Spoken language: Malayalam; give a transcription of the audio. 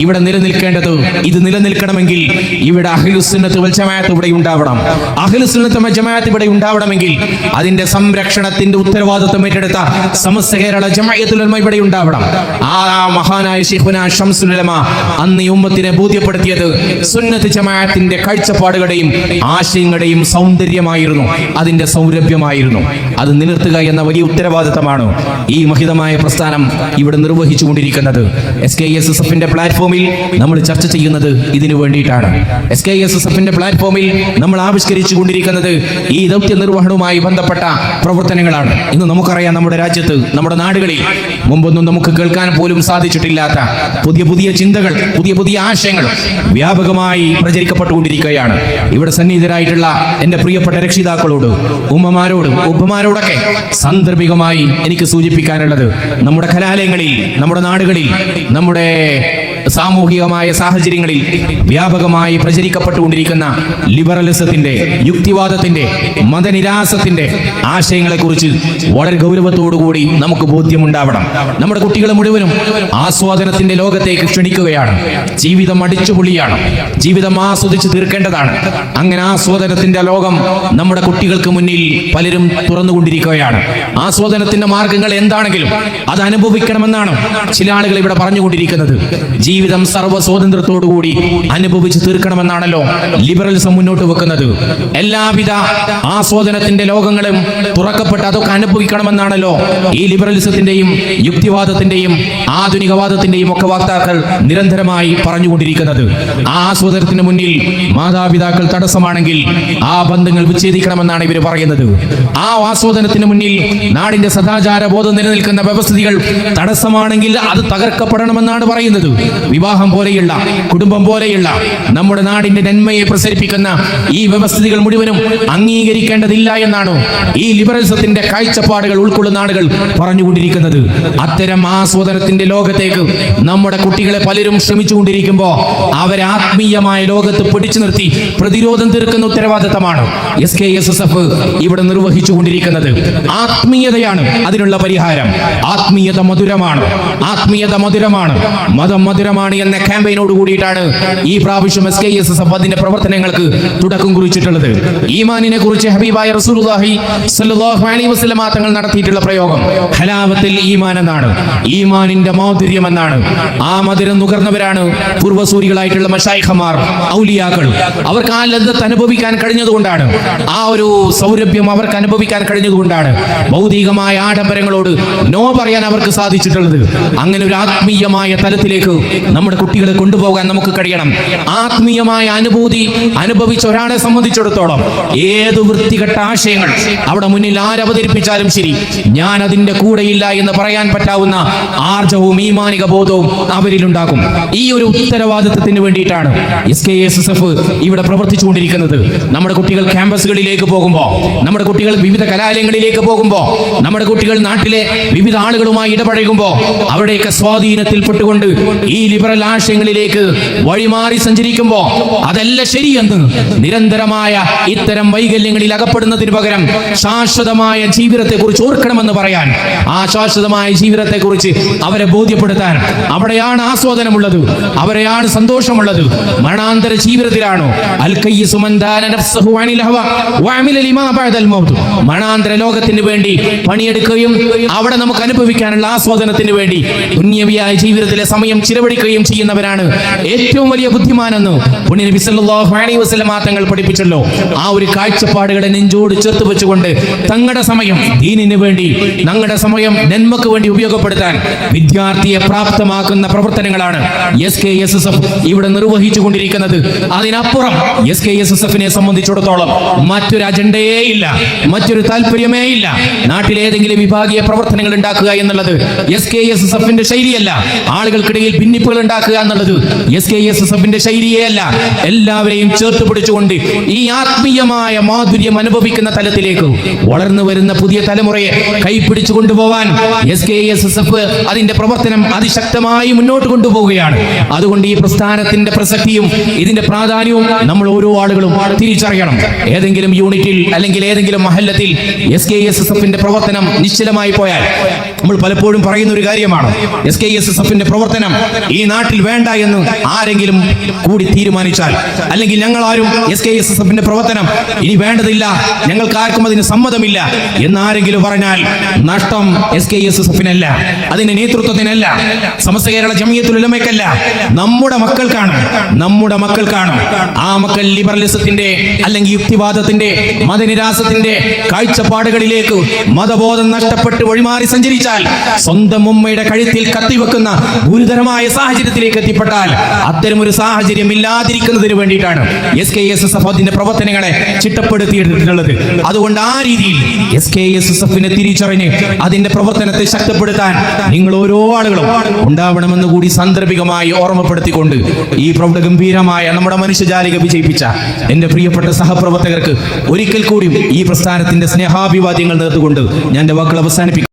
ഇവിടെ നിലനിൽക്കേണ്ടത് ഇത് നിലനിൽക്കണമെങ്കിൽ ഇവിടെ അഖിലുസുന്നത്ത് ഇവിടെ ഉണ്ടാവണം. അഖിലുസുന്നത്ത് ജമാഅത്ത് ഇവിടെ ഉണ്ടാവണമെങ്കിൽ അതിന്റെ സംരക്ഷണത്തിന്റെ ഉത്തരവാദിത്വം ഏറ്റെടുത്ത സമസ്ത കേരള ജമാഅത്തുൽ ഉലമ ഇവിടെ ഉണ്ടാവണം. ആ മഹാനായ ശൈഖുന ഷംസുൽ ഉലമ അന്ന് ഉമ്മത്തിനെ ബോധ്യപ്പെടുത്തിയത് സുന്നത്ത് ജമാഅത്തിന്റെ കാഴ്ചപ്പാടുകളുടെയും ആശയങ്ങളുടെയും സൗന്ദര്യമായിരുന്നു. അതിന്റെ സൗരഭ്യമായിരുന്നു. അത് നിലനിർത്തുക എന്ന വലിയ ഉത്തരവാദിത്തമാണ് ഈ മഹിതമായ പ്രസ്ഥാനം ഇവിടെ നിർവഹിച്ചുകൊണ്ടിരിക്കുന്നത്. എസ് കെ എസ് എസ് എഫിന്റെ പ്ലാറ്റ്ഫോമിൽ നമ്മൾ ചർച്ച ചെയ്യുന്നത് ഇതിനു വേണ്ടിയിട്ടാണ്. എസ് കെ എസ് എസ് എഫിന്റെ പ്ലാറ്റ്ഫോമിൽ നമ്മൾ ആവിഷ്കരിച്ചു കൊണ്ടിരിക്കുന്നത് ഈ ദൗത്യ നിർവഹണവുമായി ബന്ധപ്പെട്ട പ്രവർത്തനങ്ങളാണ്. ഇന്ന് നമുക്കറിയാം നമ്മുടെ രാജ്യത്ത് നമ്മുടെ നാടുകളിൽ മുമ്പൊന്നും നമുക്ക് കേൾക്കാൻ പോലും സാധിച്ചിട്ടില്ലാത്ത പുതിയ പുതിയ ചിന്തകൾ പുതിയ പുതിയ ആശയങ്ങൾ വ്യാപകമായി പ്രചരിക്കപ്പെട്ടുകൊണ്ടിരിക്കുകയാണ്. ഇവിടെ സന്നിഹിതരായിട്ടുള്ള എന്റെ പ്രിയപ്പെട്ട രക്ഷിതാക്കളോട് ഉമ്മമാരോടും ഉപ്പമാരോടൊക്കെ സാന്ദർഭികമായി എനിക്ക് സൂചിപ്പിക്കാനുള്ളത് നമ്മുടെ കലാലയങ്ങളിൽ നമ്മുടെ നാടുകളിൽ നമ്മുടെ സാമൂഹികമായ സാഹചര്യങ്ങളിൽ വ്യാപകമായി പ്രചരിക്കപ്പെട്ടുകൊണ്ടിരിക്കുന്ന ലിബറലിസത്തിന്റെ യുക്തിവാദത്തിന്റെ മതനിരാസത്തിന്റെ ആശയങ്ങളെക്കുറിച്ച് വളരെ ഗൗരവത്തോടുകൂടി നമുക്ക് ബോധ്യമുണ്ടാവണം. നമ്മുടെ കുട്ടികൾ മുഴുവനും ആസ്വാദനത്തിന്റെ ലോകത്തേക്ക് ക്ഷണിക്കുകയാണ്. ജീവിതം അടിച്ചുപൊളിയാണ്. ജീവിതം ആസ്വദിച്ച് തീർക്കേണ്ടതാണ്. അങ്ങനെ ആസ്വാദനത്തിന്റെ ലോകം നമ്മുടെ കുട്ടികൾക്ക് മുന്നിൽ പലരും തുറന്നുകൊണ്ടിരിക്കുകയാണ്. ആസ്വാദനത്തിന്റെ മാർഗങ്ങൾ എന്താണെങ്കിലും അത് അനുഭവിക്കണമെന്നാണ് ചില ആളുകൾ ഇവിടെ പറഞ്ഞുകൊണ്ടിരിക്കുന്നത്. ജീവിതം സർവ സ്വാതന്ത്ര്യത്തോടുകൂടി അനുഭവിച്ച് തീർക്കണമെന്നാണല്ലോ ലിബറലിസം മുന്നോട്ട് വെക്കുന്നത്. എല്ലാവിധ ആസ്വാദനത്തിന്റെ ലോകങ്ങളും തുറക്കപ്പെട്ട് അതൊക്കെ അനുഭവിക്കണമെന്നാണല്ലോ ഈ ലിബറലിസത്തിന്റെയും യുക്തിവാദത്തിന്റെയും ആധുനികവാദത്തിന്റെയും ഒക്കെ വാക്താക്കൾ നിരന്തരമായി പറഞ്ഞുകൊണ്ടിരിക്കുന്നത്. ആ ആസ്വാദനത്തിന് മുന്നിൽ മാതാപിതാക്കൾ തടസ്സമാണെങ്കിൽ ആ ബന്ധങ്ങൾ വിച്ഛേദിക്കണമെന്നാണ് ഇവർ പറയുന്നത്. ആ ആസ്വാദനത്തിന് മുന്നിൽ നാടിന്റെ സദാചാര ബോധം നിലനിൽക്കുന്ന വ്യവസ്ഥിതികൾ തടസ്സമാണെങ്കിൽ അത് തകർക്കപ്പെടണമെന്നാണ് പറയുന്നത്. വിവാഹം പോലെയുള്ള കുടുംബം പോലെയുള്ള നമ്മുടെ നാടിന്റെ നന്മയെ പ്രസരിപ്പിക്കുന്ന ഈ വ്യവസ്ഥിതികൾ മുഴുവനും അംഗീകരിക്കേണ്ടതില്ല എന്നാണ് ഈ ലിബറലിസത്തിന്റെ കാഴ്ചപ്പാടുകൾ ഉൾക്കൊള്ളുന്ന ആളുകൾ പറഞ്ഞുകൊണ്ടിരിക്കുന്നത്? അത്തരം ആസ്വാദനത്തിന്റെ ലോകത്തേക്ക് നമ്മുടെ കുട്ടികളെ പലരും ശ്രമിച്ചുകൊണ്ടിരിക്കുമ്പോൾ അവരെ ആത്മീയമായ ലോകത്ത് പിടിച്ചു നിർത്തി പ്രതിരോധം തീർക്കുന്ന ഉത്തരവാദിത്തമാണ് S K S S F ഇവിടെ നിർവഹിച്ചു കൊണ്ടിരിക്കുന്നത് ആത്മീയതയാണ് അതിനുള്ള പരിഹാരം. ആത്മീയത മധുരമാണ്. ആത്മീയത മധുരമാണ്. മതം മധുരമാണ് എന്ന ക്യാമ്പയിനോട് കൂടിയിട്ടാണ് ഈ പ്രാവശ്യം S K S S F അതിന്റെ പ്രവർത്തനങ്ങൾക്ക് തുടക്കം കുറിച്ചിട്ടുള്ളത്. ഈമാനിനെ കുറിച്ച് ഹബീബായ റസൂലുള്ളാഹി സ്വല്ലല്ലാഹു അലൈഹി വസല്ലമ തങ്ങൾ നടത്തിയിട്ടുള്ള പ്രയോഗം ഹലാവത്തിൽ ഈമാൻ എന്നാണ്. ഈമാനിന്റെ മാധുര്യം എന്നാണ്. ആ മധുരം നുകർന്നവരാണ് പൂർവസൂരികളായിട്ടുള്ള മഷായിഖമാർ ഔലിയാക്കൾ. അവർക്ക് ആ ലദ്ദത്ത് അനുഭവിക്കാൻ കഴിഞ്ഞതുകൊണ്ടാണ്. ആ ഒരു സൗരഭ്യം അവർക്ക് അനുഭവിക്കാൻ കഴിഞ്ഞതുകൊണ്ടാണ്. ഭൗതികമായ ആഡംബരങ്ങളോട് നോ പറയാൻ അവർക്ക് സാധിച്ചിട്ടുള്ളത്. അങ്ങനെ ഒരു ആത്മീയമായ തലത്തിലേക്ക് നമ്മുടെ കുട്ടികളെ കൊണ്ടുപോകാൻ നമുക്ക് കഴിയണം. ആത്മീയമായ അനുഭൂതി അനുഭവിച്ച ഒരാളെ സംബന്ധിച്ചിടത്തോളം ഏത് വൃത്തികെട്ട ആശയങ്ങൾ അവിടെ മുന്നിൽ ആരവതരിപ്പിച്ചാലും ശരി ഞാൻ അതിന്റെ കൂടെയില്ല എന്ന് പറയാൻ പറ്റാവുന്ന ആർജവും ഈമാനിക ബോധവും അവരിലുണ്ടാകും. ഈ ഒരു ഉത്തരവാദിത്വത്തിന് വേണ്ടിയിട്ടാണ് S K S S F ഇവിടെ പ്രവർത്തിച്ചുകൊണ്ടിരിക്കുന്നത്. നമ്മുടെ കുട്ടികൾ ക്യാമ്പസുകളിലേക്ക് പോകുമ്പോൾ നമ്മുടെ കുട്ടികൾ വിവിധ കലാലയങ്ങളിലേക്ക് പോകുമ്പോൾ നമ്മുടെ കുട്ടികൾ നാട്ടിലെ വിവിധ ആളുകളുമായി ഇടപഴകുമ്പോൾ അവരുടെയൊക്കെ സ്വാധീനത്തിൽപ്പെട്ടുകൊണ്ട് ഈ ലിബറൽ ആശയങ്ങളിലേക്ക് വഴിമാറി സഞ്ചരിക്കുമ്പോൾ അതല്ല ശരിയെന്ന് നിരന്തരമായ ഇത്തരം വൈകല്യങ്ങളിൽ അകപ്പെടുന്നതിന് പകരം ശാശ്വതമായ ജീവിതത്തെ കുറിച്ച് ഓർക്കണമെന്ന് പറയാൻ ആ ശാശ്വതമായ ജീവിതത്തെ കുറിച്ച് അവരെ ബോധ്യപ്പെടുത്താൻ അവിടെയാണ് ആസ്വാദനമുള്ളത്. അവരെയാണ് സന്തോഷമുള്ളത്. മരണാന്തര ജീവിതത്തിലാണോ? മരണാന്തര ലോകത്തിന് വേണ്ടി പണിയെടുക്കുകയും അവിടെ നമുക്ക് അനുഭവിക്കാനുള്ള ആസ്വാദനത്തിന് വേണ്ടി പുണ്യവിയായ ജീവിതത്തിലെ സമയം ചിലവഴിക്കുകയും ചെയ്യുന്നവരാണ്. ഏറ്റവും വലിയ ബുദ്ധിമാനെന്ന് പുണ്യ സല്ലല്ലാഹു അലൈഹി തങ്ങൾ പഠിപ്പിച്ചല്ലോ. ആ ഒരു കാഴ്ചപ്പാടുകളെ നെഞ്ചോട് ചേർത്ത് വെച്ചുകൊണ്ട് തങ്ങളുടെ സമയം ദീനിന് വേണ്ടി ഞങ്ങളുടെ സമയം നന്മക്ക് വേണ്ടി ഉപയോഗപ്പെടുത്താൻ വിദ്യാർത്ഥിയെ പ്രാപ്തമാക്കുന്ന പ്രവർത്തനങ്ങളാണ് S K S S F ഇവിടെ നിർവഹിച്ചു കൊണ്ടിരിക്കുന്നത് അതിനപ്പുറം എസ് കെ എസ് എസ് എഫിനെ സംബന്ധിച്ചിടത്തോളം മറ്റൊരു അജണ്ടയേ ഇല്ല മറ്റൊരു താല്പര്യമേ ഇല്ല. നാട്ടിലേതെങ്കിലും വിഭാഗീയ പ്രവർത്തനങ്ങൾ ഉണ്ടാക്കുക എന്നുള്ളത് എസ് കെ എസ് എസ് എഫിന്റെ ശൈലിയല്ല. ആളുകൾക്കിടയിൽ ഭിന്നിപ്പുകൾ ഉണ്ടാക്കുക എന്നുള്ളത് എസ് കെ എസ് എസ് എഫിന്റെ ശൈലിയേ അല്ല എല്ലാവരെയും ചേർത്ത് പിടിച്ചുകൊണ്ട് ഈ ആത്മീയമായ മാധുര്യം അനുഭവിക്കുന്ന തലത്തിലേക്ക് വളർന്നു വരുന്ന പുതിയ തലമുറയെ കൈപിടിച്ചു കൊണ്ടുപോവാൻ S K S S F അതിന്റെ പ്രവർത്തനം അതിശക്തമായി മുന്നോട്ട് കൊണ്ടുപോവുകയാണ്. അതുകൊണ്ട് ഈ പ്രസ്ഥാനത്തിന്റെ പ്രസക്തിയും ഇതിന്റെ പ്രാധാന്യവും നമ്മൾ ഓരോ ആളുകളും തിരിച്ചറിയണം. ഏതെങ്കിലും യൂണിറ്റിൽ അല്ലെങ്കിൽ ഏതെങ്കിലും മഹല്ലത്തിൽ എസ് കെ എസ് എസ് എഫിന്റെ പ്രവർത്തനം നിശ്ചലമായി പോയാൽ നമ്മൾ പലപ്പോഴും പറയുന്ന ഒരു കാര്യമാണ്. എസ് കെ എസ് എസ് എഫിന്റെ പ്രവർത്തനം ഈ നാട്ടിൽ വേണ്ട എന്ന് ആരെങ്കിലും കൂടി തീരുമാനിച്ചാൽ അല്ലെങ്കിൽ ഞങ്ങൾ ആരും എസ് കെ എസ് എസ് എഫിന്റെ പ്രവർത്തനം ഇനി വേണ്ടതില്ല ഞങ്ങൾക്ക് ആർക്കും അതിന് സമ്മതമില്ല എന്ന് ആരെങ്കിലും പറഞ്ഞാൽ നഷ്ടം എസ് കെ എസ് എസ് എഫിനല്ല അതിന്റെ നേതൃത്വത്തിനല്ല സമസ്ത കേരള ജമിയത്തുലമയ്ക്കല്ല നമ്മുടെ മക്കൾക്കാണ് നമ്മുടെ മക്കൾക്കാണ് ആ മക്കൾ ലിബറലിസത്തിന്റെ അല്ലെങ്കിൽ യുക്തിവാദത്തിന്റെ മതനിരാസത്തിന്റെ കാഴ്ചപ്പാടുകളിലേക്ക് മതബോധം നഷ്ടപ്പെട്ട് വഴിമാറി സഞ്ചരിച്ചാൽ സ്വന്തം ഉമ്മയുടെ കഴുത്തിൽ കത്തിവെക്കുന്ന ഗുരുതരമായ സാഹചര്യത്തിലേക്ക് എത്തിപ്പെട്ടാൽ അത്തരമൊരു സാഹചര്യം ഇല്ലാതിരിക്കുന്നതിന് വേണ്ടിയിട്ടാണ് S K S S F അതിന്റെ പ്രവർത്തനങ്ങളെ ചിട്ടപ്പെടുത്തിയിട്ടുള്ളത് അതുകൊണ്ട് ആ രീതിയിൽ എസ് കെ എസ് എസ് എഫിനെ തിരിച്ചറിഞ്ഞ് അതിന്റെ പ്രവർത്തനത്തെ ശക്തിപ്പെടുത്താൻ നിങ്ങൾ ഓരോ ആളുകളും ഉണ്ടാവണമെന്ന് കൂടി സാന്ദർഭികമായി ഓർമ്മപ്പെടുത്തിക്കൊണ്ട് ഈ പ്രൗഢ ഗംഭീരമായ നമ്മുടെ മനുഷ്യജാലിക വിജയിപ്പിച്ച എന്റെ പ്രിയപ്പെട്ട സഹപ്രവർത്തകർക്ക് ഒരിക്കൽ കൂടി ഈ പ്രസ്ഥാനത്തിന്റെ സ്നേഹാഭിവാദ്യങ്ങൾ നേർന്നുകൊണ്ട് ഞാൻ വാക്കുകൾ അവസാനിപ്പിക്കും